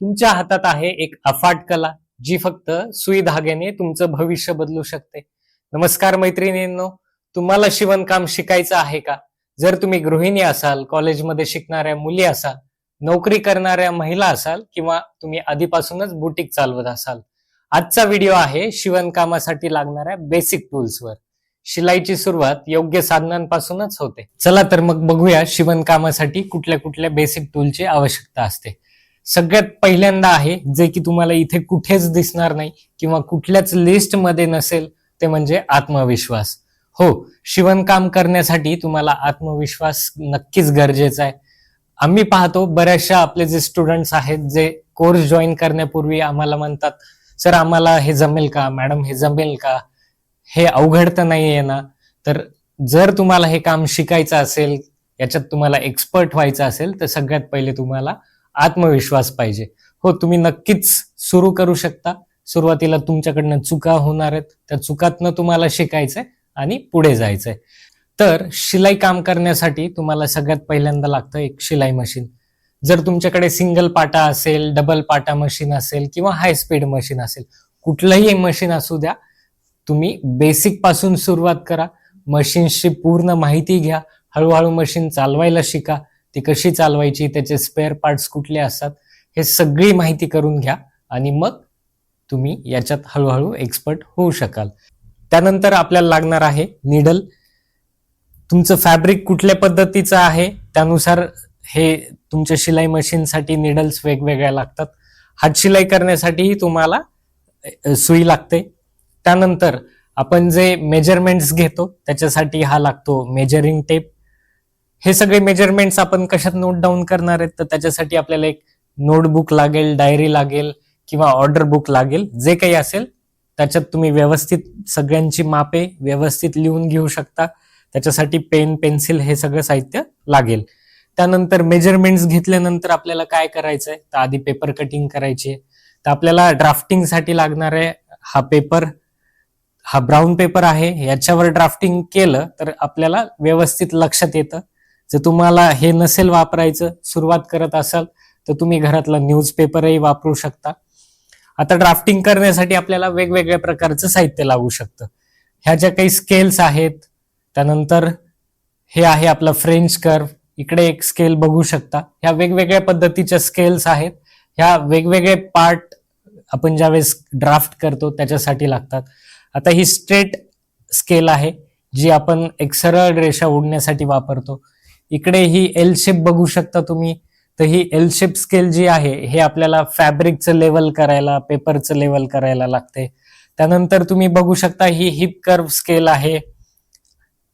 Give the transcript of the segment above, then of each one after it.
तुमच्या हातात आहे एक अफाट कला जी फक्त सुई धाग्याने तुमचं भविष्य बदलू शकते. नमस्कार मैत्रिणींनो तुम्हाला शिवणकाम शिकायचं आहे का? जर तुम्ही गृहिणी असाल कॉलेजमध्ये शिकणाऱ्या मुली असाल नोकरी करणाऱ्या महिला असाल किंवा तुम्ही आधीपासूनच बुटीक चालवत असाल आजचा व्हिडिओ आहे शिवणकामासाठी लागणाऱ्या बेसिक टूल्सवर शिलाईची सुरुवात योग्य साधनांपासूनच होते. चला तर मग बघूया शिवणकामासाठी कुठल्या कुठल्या बेसिक टूलची आवश्यकता असते. सगळ्यात पहिल्यांदा आहे जे की तुम्हाला इथे कुठेच दिसणार नाही किंवा कुठल्याच लिस्टमध्ये नसेल ते म्हणजे आत्मविश्वास. हो शिवणकाम करण्यासाठी तुम्हाला आत्मविश्वास नक्कीच गरजेचा आहे. आम्ही पाहतो बऱ्याचशा आपले जे स्टुडंट्स आहेत जे कोर्स जॉईन करण्यापूर्वी आम्हाला म्हणतात सर आम्हाला हे जमेल का? मॅडम हे जमेल का? हे अवघड तर नाही आहे ना? तर जर तुम्हाला हे काम शिकायचं असेल याच्यात तुम्हाला एक्सपर्ट व्हायचं असेल तर सगळ्यात पहिले तुम्हाला आत्मविश्वास पाहिजे. हो तुम्ही नक्कीच सुरू करू शकता. सुरुवातीला तुमच्याकडनं चुका होणार आहेत. त्या चुकातनं तुम्हाला शिकायचंय आणि पुढे जायचंय. तर शिलाई काम करण्यासाठी तुम्हाला सगळ्यात पहिल्यांदा लागतं एक शिलाई मशीन. जर तुमच्याकडे सिंगल पाटा असेल डबल पाटा मशीन असेल किंवा हाय स्पीड मशीन असेल कुठलंही मशीन असू द्या तुम्ही बेसिकपासून सुरुवात करा. मशीनची पूर्ण माहिती घ्या. हळूहळू मशीन चालवायला शिका. ती कशी चालवायची त्याचे स्पेअर पार्ट्स कुठले असतात हे सगळी माहिती करून घ्या आणि मग तुम्ही याच्यात हळूहळू एक्सपर्ट होऊ शकाल. त्यानंतर आपल्याला लागणार आहे निडल तुमचं फॅब्रिक कुठल्या पद्धतीचं आहे त्यानुसार हे तुमच्या शिलाई मशीनसाठी निडल्स वेगवेगळ्या लागतात. हातशिलाई करण्यासाठीही तुम्हाला सुई लागते. त्यानंतर आपण जे मेजरमेंट्स घेतो त्याच्यासाठी हा लागतो मेजरिंग टेप हे सगळे मेजरमेंट्स आपण कशात नोट डाऊन करणार आहेत? तर त्याच्यासाठी आपल्याला एक नोटबुक लागेल डायरी लागेल किंवा ऑर्डर बुक लागेल जे काही असेल त्याच्यात तुम्ही व्यवस्थित सगळ्यांची मापे व्यवस्थित लिहून घेऊ शकता. त्याच्यासाठी पेन पेन्सिल हे सगळं साहित्य लागेल. त्यानंतर मेजरमेंट्स घेतल्यानंतर आपल्याला काय करायचंय? तर आधी पेपर कटिंग करायची आहे. तर आपल्याला ड्राफ्टिंगसाठी लागणार आहे हा पेपर हा ब्राऊन पेपर आहे. याच्यावर ड्राफ्टिंग केलं तर आपल्याला व्यवस्थित लक्षात येतं. जर तुम्हाला हे नसेल वापरायचं सुरुवात करत असाल तर तुम्ही घरातला न्यूजपेपरही वापरू शकता. आता ड्राफ्टिंग करण्यासाठी आपल्याला वेगवेगळ्या प्रकारचं साहित्य लागू शकतं. ह्या ज्या काही स्केल्स आहेत त्यानंतर हे आहे आपलं फ्रेंच कर्व इकडे एक स्केल बघू शकता. ह्या वेगवेगळ्या पद्धतीच्या स्केल्स आहेत. ह्या वेगवेगळे पार्ट आपण ज्यावेळेस ड्राफ्ट करतो त्याच्यासाठी लागतात. आता ही स्ट्रेट स्केल आहे जी आपण एक सरळ रेषा ओढण्यासाठी वापरतो. इकडे ही एल शेप बघू शकता तुम्ही. तर ही एल शेप स्केल जी आहे हे आपल्याला फॅब्रिकचं लेवल करायला पेपरचं लेवल करायला लागते. त्यानंतर तुम्ही बघू शकता ही हिप कर्व स्केल आहे.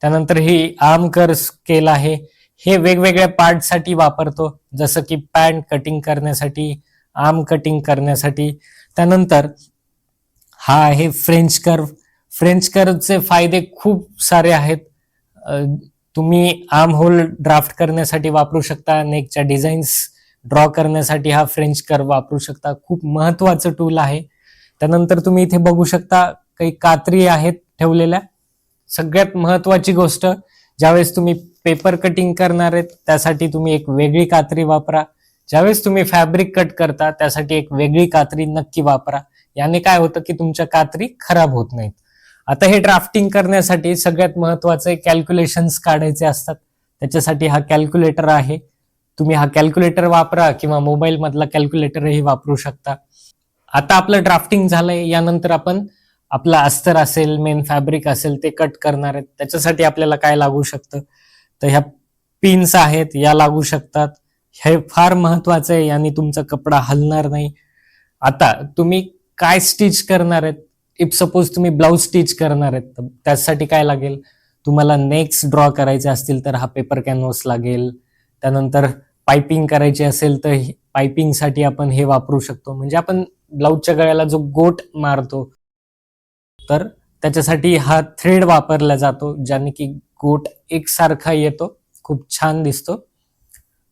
त्यानंतर ही आर्म कर्व स्केल आहे. हे वेगवेगळ्या पार्टसाठी वापरतो. जसं की पॅन्ट कटिंग करण्यासाठी आर्म कटिंग करण्यासाठी. त्यानंतर हा आहे फ्रेंच कर्व फ्रेंच कर्वचे फायदे खूप सारे आहेत. तुम्ही आर्म होल ड्राफ्ट करण्यासाठी वापरू शकता नेकच्या डिझाईन्स ड्रॉ करण्यासाठी हा फ्रेंच कर वापरू शकता. खूप महत्वाचं टूल आहे. त्यानंतर तुम्ही इथे बघू शकता काही कात्री आहेत ठेवलेल्या. सगळ्यात महत्वाची गोष्ट ज्यावेळेस तुम्ही पेपर कटिंग करणार आहेत त्यासाठी तुम्ही एक वेगळी कात्री वापरा. ज्यावेळेस तुम्ही फॅब्रिक कट करता त्यासाठी एक वेगळी कात्री नक्की वापरा. याने काय होतं की तुमच्या कात्री खराब होत नाहीत. आता हे ड्राफ्टिंग करण्यासाठी सगळ्यात महत्त्वाचे कॅल्क्युलेशन्स काढायचे असतात. त्याच्यासाठी हा कॅल्क्युलेटर आहे. तुम्ही हा कॅल्क्युलेटर वापरा किंवा मोबाईल मधला कॅल्क्युलेटरही वापरू शकता. आता आपलं ड्राफ्टिंग झालंय. यानंतर आपण आपला अस्तर असेल मेन फॅब्रिक असेल ते कट करणार आहेत. त्याच्यासाठी आपल्याला काय लागू शकतं? तर ह्या पिन्स आहेत. या लागू शकतात. हे फार महत्वाचं आहे याने तुमचा कपडा हलणार नाही. आता तुम्ही काय स्टिच करणार आहेत? इफ सपोज तुम्ही ब्लाऊज स्टिच करणार आहेत तर त्यासाठी काय लागेल? तुम्हाला नेक्स ड्रॉ करायचे असतील तर हा पेपर कॅनव्हास लागेल. त्यानंतर पायपिंग करायची असेल तर पायपिंगसाठी आपण हे वापरू शकतो. म्हणजे आपण ब्लाऊजच्या गळ्याला जो गोट मारतो तर त्याच्यासाठी हा थ्रेड वापरला जातो ज्याने की गोट एकसारखा येतो खूप छान दिसतो.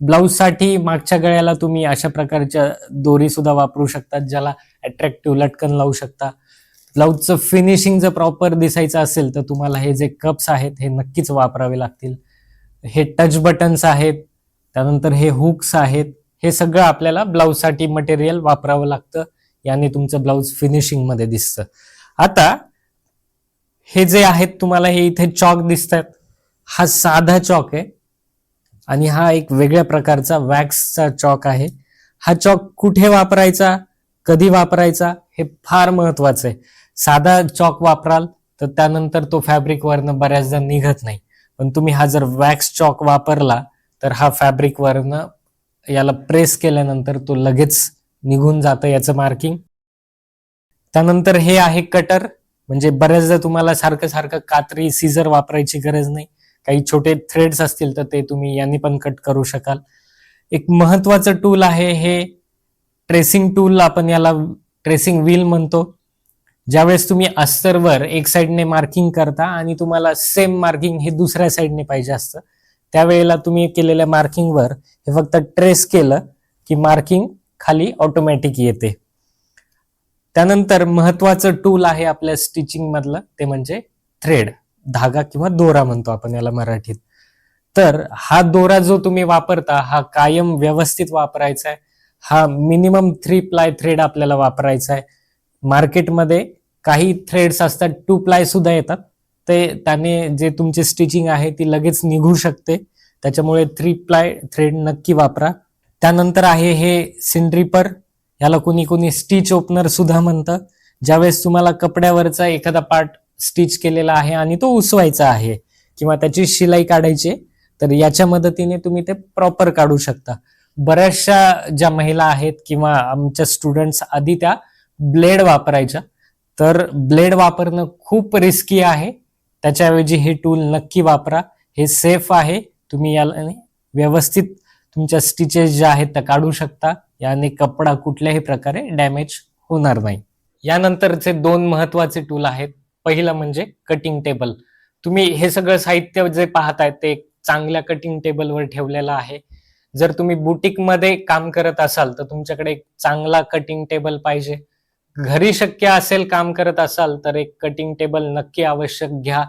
ब्लाऊजसाठी मागच्या गळ्याला तुम्ही अशा प्रकारच्या दोरी सुद्धा वापरू शकतात ज्याला अट्रॅक्टिव्ह लटकन लावू शकता. ब्लाऊजचं फिनिशिंग जर प्रॉपर दिसायचं असेल तर तुम्हाला हे जे कप्स आहेत हे नक्कीच वापरावे लागतील. हे टच बटन्स आहेत त्यानंतर हे हुक्स आहेत हे सगळं आपल्याला ब्लाऊजसाठी मटेरियल वापरावं लागतं याने तुमचं ब्लाऊज फिनिशिंगमध्ये दिसतं. आता हे जे आहेत तुम्हाला हे इथे चॉक दिसतात. हा साधा चॉक आहे आणि हा एक वेगळ्या प्रकारचा वॅक्सचा चॉक आहे. हा चॉक कुठे वापरायचा कधी वापरायचा हे फार महत्वाचं आहे. साधा चॉक वापराल तर त्यानंतर तो फॅब्रिकवरनं बऱ्याचदा निघत नाही. पण तुम्ही हा जर वॅक्स चॉक वापरला तर हा फॅब्रिकवरनं याला प्रेस केल्यानंतर तो लगेच निघून जातं याचं मार्किंग त्यानंतर हे आहे कटर म्हणजे बऱ्याचदा तुम्हाला सारखं सारखं कात्री सीझर वापरायची गरज नाही. काही छोटे थ्रेड्स असतील तर ते तुम्ही यांनी पण कट करू शकाल. एक महत्वाचं टूल आहे हे. ट्रेसिंग टूल आपण याला ट्रेसिंग व्हील म्हणतो. ज्यावेळेस तुम्ही अस्तरवर एक साईडने मार्किंग करता आणि तुम्हाला सेम मार्किंग हे दुसऱ्या साईडने पाहिजे असतं त्यावेळेला तुम्ही केलेल्या मार्किंगवर हे फक्त ट्रेस केलं की मार्किंग खाली ऑटोमॅटिक येते. त्यानंतर महत्वाचं टूल आहे आपल्या स्टिचिंग मधलं ते म्हणजे थ्रेड धागा किंवा दोरा म्हणतो आपण याला मराठीत. तर हा दोरा जो तुम्ही वापरता हा कायम व्यवस्थित वापरायचा आहे हा मिनिमम थ्री प्लाय थ्रेड आपल्याला वापरायचा आहे. मार्केटमध्ये काही थ्रेड्स असतात टू प्लाय सुद्धा येतात. ते त्याने जे तुमची स्टिचिंग आहे ती लगेच निघू शकते. त्याच्यामुळे थ्री प्लाय थ्रेड नक्की वापरा. त्यानंतर आहे हे सिंड्रिपर याला कोणी कोणी स्टिच ओपनर सुद्धा म्हणतं ज्यावेळेस तुम्हाला कपड्यावरचा एखादा पार्ट स्टिच केलेला आहे आणि तो उसवायचा आहे किंवा त्याची शिलाई काढायची तर याच्या मदतीने तुम्ही ते प्रॉपर काढू शकता. बऱ्याचशा ज्या महिला आहेत किंवा आमच्या स्टुडंट्स आधी त्या ब्लेड वापरायच्या तर ब्लेड वापरणं खूप रिस्की आहे. त्याच्याऐवजी हे टूल नक्की वापरा. हे सेफ आहे. तुम्ही याला व्यवस्थित तुमच्या स्टिचेस ज्या आहेत त्या काढू शकता. याने कपडा कुठल्याही प्रकारे डॅमेज होणार नाही. यानंतरचे दोन महत्त्वाचे टूल आहेत. पहिलं म्हणजे कटिंग टेबल तुम्ही हे सगळं साहित्य जे पाहताय ते एक चांगल्या कटिंग टेबलवर ठेवलेलं आहे. जर तुम्ही बुटीकमध्ये काम करत असाल तर तुमच्याकडे एक चांगला कटिंग टेबल पाहिजे. घरी शक्य असेल काम करत असाल तर एक कटिंग टेबल नक्की आवश्यक घ्या.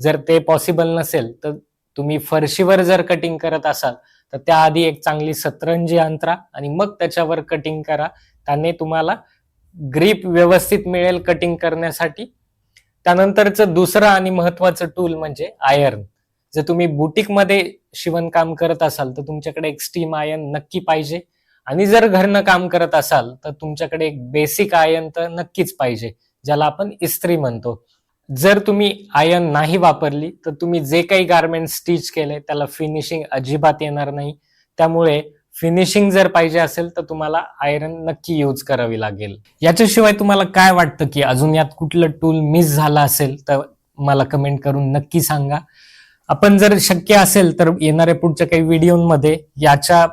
जर ते पॉसिबल नसेल तर तुम्ही फरशीवर जर कटिंग करत असाल तर त्याआधी एक चांगली सतरंजी अंतरा आणि मग त्याच्यावर कटिंग करा. त्याने तुम्हाला ग्रीप व्यवस्थित मिळेल कटिंग करण्यासाठी. त्यानंतरचं दुसरं आणि महत्वाचं टूल म्हणजे आयर्न जर तुम्ही बुटीकमध्ये शिवणकाम करत असाल तर तुमच्याकडे एक स्टीम आयर्न नक्की पाहिजे. आणि जर घरनं काम करत असाल तर तुमच्याकडे एक बेसिक आयन तर नक्कीच पाहिजे ज्याला आपण इस्त्री म्हणतो. जर तुम्ही आयन नाही वापरली तर तुम्ही जे काही गार्मेंट स्टिच केले त्याला फिनिशिंग अजिबात येणार नाही. त्यामुळे फिनिशिंग जर पाहिजे असेल तर तुम्हाला आयरन नक्की यूज करावी लागेल. याच्याशिवाय तुम्हाला काय वाटतं की अजून यात कुठलं टूल मिस झालं असेल तर मला कमेंट करून नक्की सांगा. आपण जर शक्य असेल तर येणाऱ्या पुढच्या काही व्हिडिओमध्ये याच्या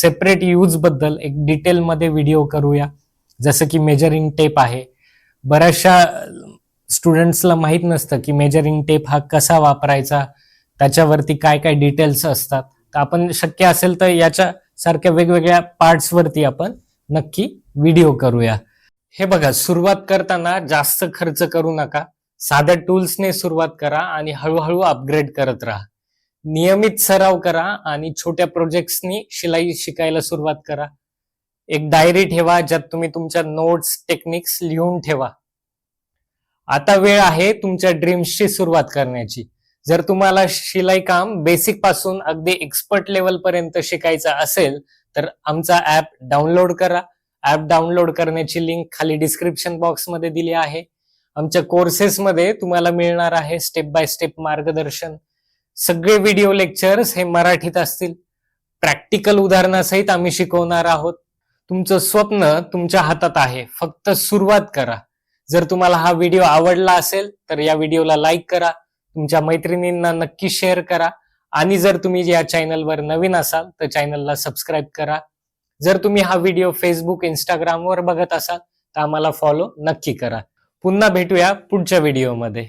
सेपरेट यूजबद्दल एक डिटेलमध्ये व्हिडिओ करूया. जसं की मेजरिंग टेप आहे. बऱ्याचशा स्टुडंट्सला माहीत नसतं की मेजरिंग टेप हा कसा वापरायचा त्याच्यावरती काय काय डिटेल्स असतात. तर आपण शक्य असेल तर याच्या सारख्या वेगवेगळ्या पार्ट्सवरती आपण नक्की व्हिडिओ करूया. हे बघा सुरुवात करताना जास्त खर्च करू नका. साध्या टूल्सने सुरुवात करा आणि हळूहळू अपग्रेड करत राहा. नियमित सराव करा आणि छोट्या प्रोजेक्ट्सनी शिलाई शिकायला सुरुवात करा. एक डायरी ठेवा ज्यात तुम्ही तुमच्या नोट्स टेक्निक्स लिहून ठेवा. आता वेळ आहे तुमच्या ड्रीम्सची सुरुवात करण्याची. जर तुम्हाला शिलाई काम बेसिकपासून अगदी एक्सपर्ट लेवल पर्यंत शिकायचं असेल तर आमचा ऍप डाउनलोड करा. ऍप डाउनलोड करण्याची लिंक खाली डिस्क्रिप्शन बॉक्समध्ये दिली आहे. आमच्या कोर्सेसमध्ये तुम्हाला मिळणार आहे स्टेप बाय स्टेप मार्गदर्शन. सगळे व्हिडिओ लेक्चर्स हे मराठीत असतील. प्रॅक्टिकल उदाहरणासहित आम्ही शिकवणार आहोत. तुमचं स्वप्न तुमच्या हातात आहे. फक्त सुरुवात करा. जर तुम्हाला हा व्हिडिओ आवडला असेल तर या व्हिडिओला लाईक करा. तुमच्या मैत्रिणींना नक्की शेअर करा. आणि जर तुम्ही या चॅनलवर नवीन असाल तर चॅनलला सबस्क्राईब करा. जर तुम्ही हा व्हिडिओ फेसबुक इंस्टाग्रामवर बघत असाल तर आम्हाला फॉलो नक्की करा. पुन्हा भेटूया पुढच्या व्हिडिओमध्ये